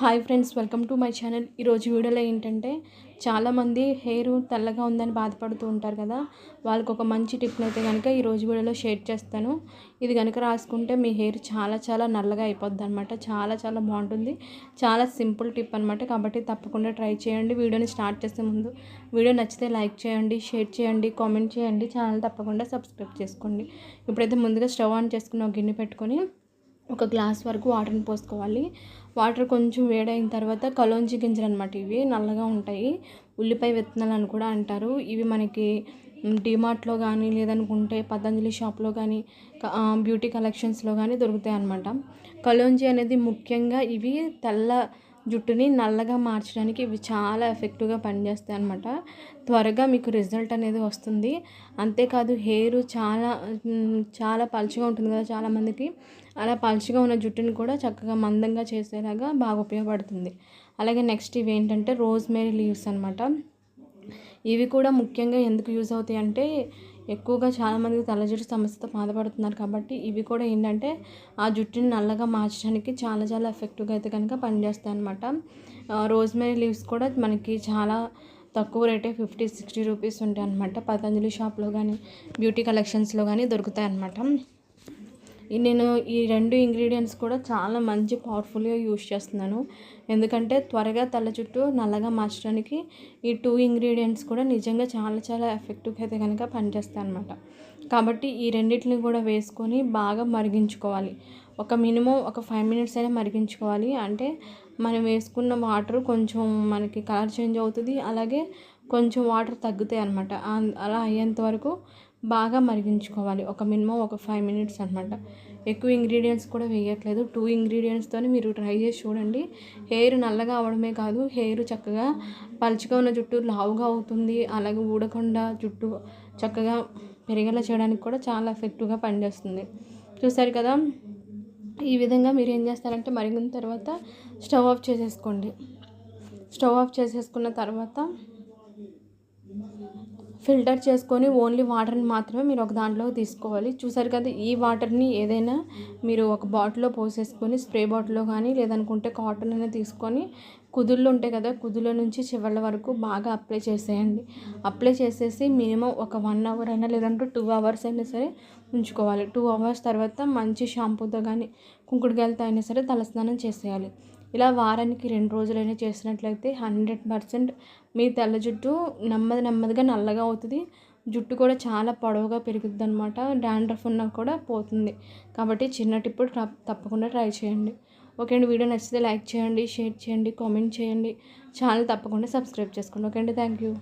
Hi friends welcome to my channel. ఈరోజు వీడియోలో ఏంటంటే చాలామంది హెయిర్ తెల్లగా ఉందని బాధపడుతూ ఉంటారు కదా. వాళ్ళకి ఒక మంచి టిప్ని అయితే కనుక ఈరోజు వీడియోలో షేర్ చేస్తాను. ఇది కనుక రాసుకుంటే మీ హెయిర్ చాలా చాలా నల్లగా అయిపోద్ది అనమాట చాలా చాలా బాగుంటుంది. చాలా సింపుల్ టిప్ అనమాట కాబట్టి తప్పకుండా ట్రై చేయండి. వీడియోని స్టార్ట్ చేసే ముందు వీడియో నచ్చితే లైక్ చేయండి షేర్ చేయండి కామెంట్ చేయండి. ఛానల్ తప్పకుండా సబ్స్క్రైబ్ చేసుకోండి. ఇప్పుడైతే ముందుగా స్టవ్ ఆన్ చేసుకుని ఒక గిన్నె పెట్టుకొని ఒక గ్లాస్ వరకు వాటర్ని పోసుకోవాలి. వాటర్ కొంచెం వేడైన తర్వాత కలోంజి గింజలు అనమాట ఇవి నల్లగా ఉంటాయి. ఉల్లిపాయ విత్తనాలు అని కూడా అంటారు. ఇవి మనకి డిమార్ట్లో కానీ లేదనుకుంటే పతంజలి షాప్లో కానీ బ్యూటీ కలెక్షన్స్లో కానీ దొరుకుతాయి అన్నమాట కలోంజి అనేది ముఖ్యంగా ఇవి తెల్ల జుట్టుని నల్లగా మార్చడానికి ఇవి చాలా ఎఫెక్టివ్గా పనిచేస్తాయి అనమాట త్వరగా మీకు రిజల్ట్ అనేది వస్తుంది. అంతేకాదు హెయిర్ చాలా చాలా పలుచగా ఉంటుంది కదా చాలామందికి అలా పలుచగా ఉన్న జుట్టుని కూడా చక్కగా మందంగా చేసేలాగా బాగా ఉపయోగపడుతుంది. అలాగే నెక్స్ట్ ఇవి ఏంటంటే రోజ్మేరీ లీవ్స్ అనమాట ఇవి కూడా ముఖ్యంగా ఎందుకు యూజ్ అవుతాయి అంటే ఎక్కువగా చాలామంది తలజుట్టు సమస్యతో బాధపడుతున్నారు కాబట్టి ఇవి కూడా ఏంటంటే ఆ జుట్టుని నల్లగా మార్చడానికి చాలా చాలా ఎఫెక్టివ్గా అయితే కనుక పనిచేస్తాయి అనమాట రోజ్మేరీ లీవ్స్ కూడా మనకి చాలా తక్కువ రేటే ఫిఫ్టీ సిక్స్టీ రూపీస్ ఉంటాయి అనమాట పతంజలి షాప్లో కానీ బ్యూటీ కలెక్షన్స్లో కానీ దొరుకుతాయి అనమాట నేను ఈ రెండు ఇంగ్రీడియంట్స్ కూడా చాలా మంచి పవర్ఫుల్గా యూస్ చేస్తున్నాను. ఎందుకంటే త్వరగా తల చుట్టూ నల్లగా మార్చడానికి ఈ టూ ఇంగ్రీడియంట్స్ కూడా నిజంగా చాలా చాలా ఎఫెక్టివ్గా అయితే కనుక పనిచేస్తాయి అనమాట కాబట్టి ఈ రెండింటిని కూడా వేసుకొని బాగా మరిగించుకోవాలి. ఒక మినిమం ఒక ఫైవ్ మినిట్స్ అయినా మరిగించుకోవాలి. అంటే మనం వేసుకున్న వాటర్ కొంచెం మనకి కలర్ చేంజ్ అవుతుంది. అలాగే కొంచెం వాటర్ తగ్గుతాయి అనమాట అలా అయ్యేంత వరకు బాగా మరిగించుకోవాలి. ఒక మినిమం ఒక ఫైవ్ మినిట్స్ అనమాట ఎక్కువ ఇంగ్రీడియంట్స్ కూడా వేయట్లేదు. టూ ఇంగ్రీడియంట్స్తోనే మీరు ట్రై చేసి చూడండి. హెయిర్ నల్లగా అవడమే కాదు హెయిర్ చక్కగా పలుచగా ఉన్న జుట్టు లావుగా అవుతుంది. అలాగే ఊడకుండా జుట్టు చక్కగా పెరిగేలా చేయడానికి కూడా చాలా ఎఫెక్టివ్గా పనిచేస్తుంది. చూసారు కదా? ఈ విధంగా మీరు ఏం చేస్తారంటే మరిగిన తర్వాత స్టవ్ ఆఫ్ చేసేసుకోండి. స్టవ్ ఆఫ్ చేసేసుకున్న తర్వాత ఫిల్టర్ చేసుకొని ఓన్లీ వాటర్ని మాత్రమే మీరు ఒక దాంట్లో తీసుకోవాలి. చూసారు కదా ఈ వాటర్ని ఏదైనా మీరు ఒక బాటిల్లో పోసేసుకొని స్ప్రే బాటిల్లో కానీ లేదనుకుంటే కాటన్ అయినా తీసుకొని కుదుళ్ళు ఉంటాయి కదా కుదుల నుంచి చివర్ల వరకు బాగా అప్లై చేసేయండి. అప్లై చేసేసి మినిమం ఒక వన్ అవర్ అయినా లేదంటే టూ అవర్స్ అయినా సరే ఉంచుకోవాలి. టూ అవర్స్ తర్వాత మంచి షాంపూతో కానీ కుంకుడుగాయలతో అయినా సరే తలస్నానం చేసేయాలి. ఇలా వారానికి రెండు రోజులైనా చేసినట్లయితే హండ్రెడ్ పర్సెంట్ మీ తెల్ల జుట్టు నెమ్మది నెమ్మదిగా నల్లగా అవుతుంది. జుట్టు కూడా చాలా పొడవుగా పెరుగుద్ది అనమాట డాండ్రఫ్ ఉన్నా కూడా పోతుంది. కాబట్టి చిన్న టిప్పుడు తప్పకుండా ట్రై చేయండి. ఓకే అండి వీడియో నచ్చితే లైక్ చేయండి షేర్ చేయండి కామెంట్ చేయండి. ఛానల్ తప్పకుండా సబ్స్క్రైబ్ చేసుకోండి. ఓకే అండి థ్యాంక్ యూ.